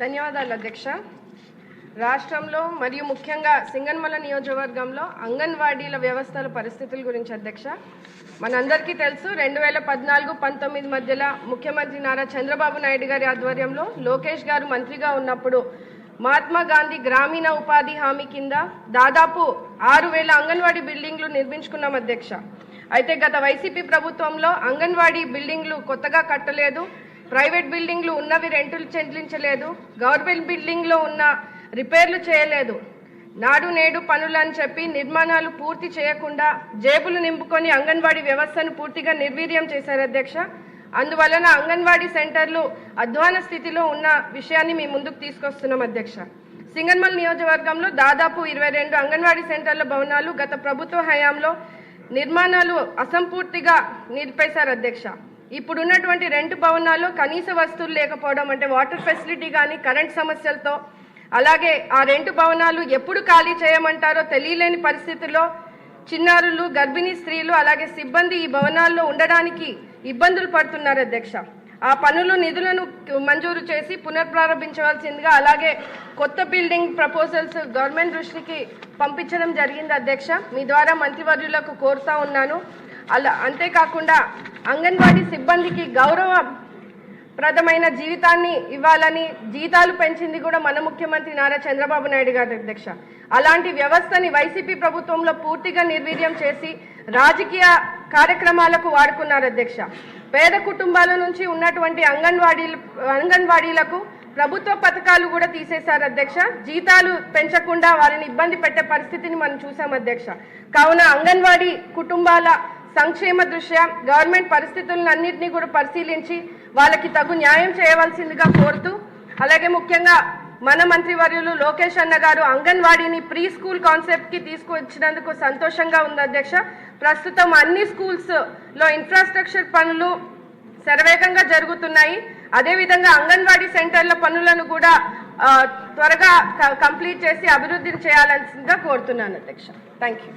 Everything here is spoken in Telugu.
ధన్యవాదాలు అధ్యక్ష. రాష్ట్రంలో మరియు ముఖ్యంగా సింగన్మల నియోజకవర్గంలో అంగన్వాడీల వ్యవస్థల పరిస్థితుల గురించి అధ్యక్ష. మనందరికీ తెలుసు రెండు వేల పద్నాలుగు పంతొమ్మిది మధ్యలో ముఖ్యమంత్రి నారా చంద్రబాబు నాయుడు గారి ఆధ్వర్యంలో లోకేష్ గారు మంత్రిగా ఉన్నప్పుడు మహాత్మా గాంధీ గ్రామీణ ఉపాధి హామీ కింద దాదాపు ఆరు వేల అంగన్వాడీ బిల్డింగ్లు నిర్మించుకున్నాం అధ్యక్ష. అయితే గత వైసీపీ ప్రభుత్వంలో అంగన్వాడీ బిల్డింగ్లు కొత్తగా కట్టలేదు ప్రైవేట్ బిల్డింగ్లు ఉన్నవి రెంటులు చెల్లించలేదు. గవర్నమెంట్ బిల్డింగ్లో ఉన్న రిపేర్లు చేయలేదు. నాడు నేడు పనులు అని చెప్పి నిర్మాణాలు పూర్తి చేయకుండా జేబులు నింపుకొని అంగన్వాడీ వ్యవస్థను పూర్తిగా నిర్వీర్యం చేశారు అధ్యక్ష. అందువలన అంగన్వాడీ సెంటర్లు అధ్వాన స్థితిలో ఉన్న విషయాన్ని మీ ముందుకు తీసుకొస్తున్నాం అధ్యక్ష. సింగన్మల్ నియోజకవర్గంలో దాదాపు ఇరవై రెండు అంగన్వాడీ సెంటర్ల భవనాలు గత ప్రభుత్వ హయాంలో నిర్మాణాలు అసంపూర్తిగా నిలిపేశారు అధ్యక్ష. ఇప్పుడున్నటువంటి రెండు భవనాల్లో కనీస వస్తువులు లేకపోవడం అంటే వాటర్ ఫెసిలిటీ కానీ కరెంట్ సమస్యలతో అలాగే ఆ రెండు భవనాలు ఎప్పుడు ఖాళీ చేయమంటారో తెలియలేని పరిస్థితుల్లో చిన్నారులు గర్భిణీ స్త్రీలు అలాగే సిబ్బంది ఈ భవనాల్లో ఉండడానికి ఇబ్బందులు పడుతున్నారు అధ్యక్ష. ఆ పనులు నిధులను మంజూరు చేసి పునర్ప్రారంభించవలసిందిగా అలాగే కొత్త బిల్డింగ్ ప్రపోజల్స్ గవర్నమెంట్ దృష్టికి పంపించడం జరిగింది అధ్యక్ష. మీ ద్వారా మంత్రివర్యులకు కోరుతా ఉన్నాను. అలా అంతేకాకుండా అంగన్వాడీ సిబ్బందికి గౌరవ ప్రదమైన జీవితాన్ని ఇవ్వాలని జీతాలు పెంచింది కూడా మన ముఖ్యమంత్రి నారా చంద్రబాబు నాయుడు గారి అధ్యక్ష. అలాంటి వ్యవస్థని వైసీపీ ప్రభుత్వంలో పూర్తిగా నిర్వీర్యం చేసి రాజకీయ కార్యక్రమాలకు వాడుకున్నారు అధ్యక్ష. పేద కుటుంబాల నుంచి ఉన్నటువంటి అంగన్వాడీ అంగన్వాడీలకు ప్రభుత్వ పథకాలు కూడా తీసేశారు అధ్యక్ష. జీతాలు పెంచకుండా వారిని ఇబ్బంది పెట్టే పరిస్థితిని మనం చూసాం అధ్యక్ష. కావున అంగన్వాడీ కుటుంబాల సంక్షేమ దృష్ట్యా గవర్నమెంట్ పరిస్థితులను అన్నింటినీ కూడా పరిశీలించి వాళ్ళకి తగు న్యాయం చేయవలసిందిగా కోరుతూ అలాగే ముఖ్యంగా మన మంత్రివర్యులు లోకేష్ అన్న గారు అంగన్వాడీని ప్రీ స్కూల్ కాన్సెప్ట్కి తీసుకువచ్చినందుకు తీసుకొచ్చినందుకు సంతోషంగా ఉంది అధ్యక్ష. ప్రస్తుతం అన్ని స్కూల్స్లో ఇన్ఫ్రాస్ట్రక్చర్ పనులు శరవేగంగా జరుగుతున్నాయి. అదేవిధంగా అంగన్వాడీ సెంటర్ల పనులను కూడా త్వరగా కంప్లీట్ చేసి అభివృద్ధిని చేయాల్సిందిగా కోరుతున్నాను అధ్యక్ష. Thank you